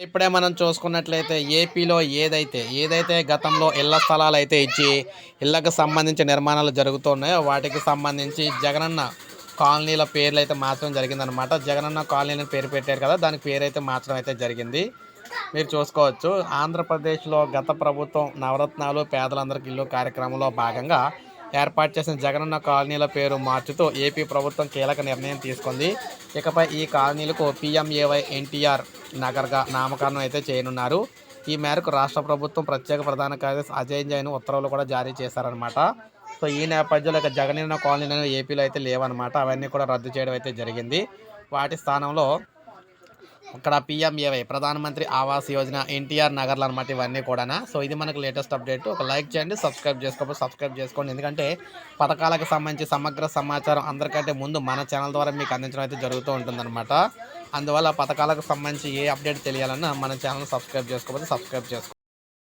ఇప్పుడే మనం చూసుకున్నట్లయితే ఏపీలో ఏదైతే ఏదైతే గతంలో ఇళ్ళ స్థలాలు అయితే ఇచ్చి ఇళ్ళకు సంబంధించి నిర్మాణాలు జరుగుతున్నాయో వాటికి సంబంధించి జగనన్న కాలనీల పేర్లు అయితే మార్చడం జరిగిందనమాట జగనన్న కాలనీ పేరు పెట్టారు కదా దానికి పేరు అయితే మార్చడం అయితే జరిగింది. మీరు చూసుకోవచ్చు ఆంధ్రప్రదేశ్లో గత ప్రభుత్వం నవరత్నాలు పేదలందరికీ ఇల్లు కార్యక్రమంలో భాగంగా ఏర్పాటు చేసిన జగనన్న కాలనీల పేరు మార్చుతూ ఏపీ ప్రభుత్వం కీలక నిర్ణయం తీసుకుంది. ఇకపై ఈ కాలనీలకు పీఎంఏవై ఎన్టీఆర్ నగర్గా నామకరణం అయితే చేయనున్నారు. ఈ మేరకు రాష్ట్ర ప్రభుత్వం ప్రత్యేక ప్రధాన కార్యదర్శి అజయ్ జైన్ ఉత్తర్వులు కూడా జారీ చేశారనమాట సో ఈ నేపథ్యంలో ఇక జగనన్న కాలనీలు ఏపీలో అయితే లేవన్నమాట. అవన్నీ కూడా రద్దు చేయడం అయితే జరిగింది. వాటి స్థానంలో ఇక్కడ పిఎంఏవై ప్రధానమంత్రి ఆవాస్ యోజన ఎన్టీఆర్ నగర్లు అనమాట ఇవన్నీ కూడా సో ఇది మనకు లేటెస్ట్ అప్డేట్. ఒక లైక్ చేయండి సబ్స్క్రైబ్ చేసుకోకపోతే సబ్స్క్రైబ్ చేసుకోండి. ఎందుకంటే పథకాలకు సంబంధించి సమగ్ర సమాచారం అందరికంటే ముందు మన ఛానల్ ద్వారా మీకు అందించడం అయితే జరుగుతూ ఉంటుందన్నమాట. అందువల్ల పథకాలకు సంబంధించి ఏ అప్డేట్ తెలియాలన్నా మన ఛానల్ సబ్స్క్రైబ్ చేసుకోకపోతే సబ్స్క్రైబ్ చేసుకోండి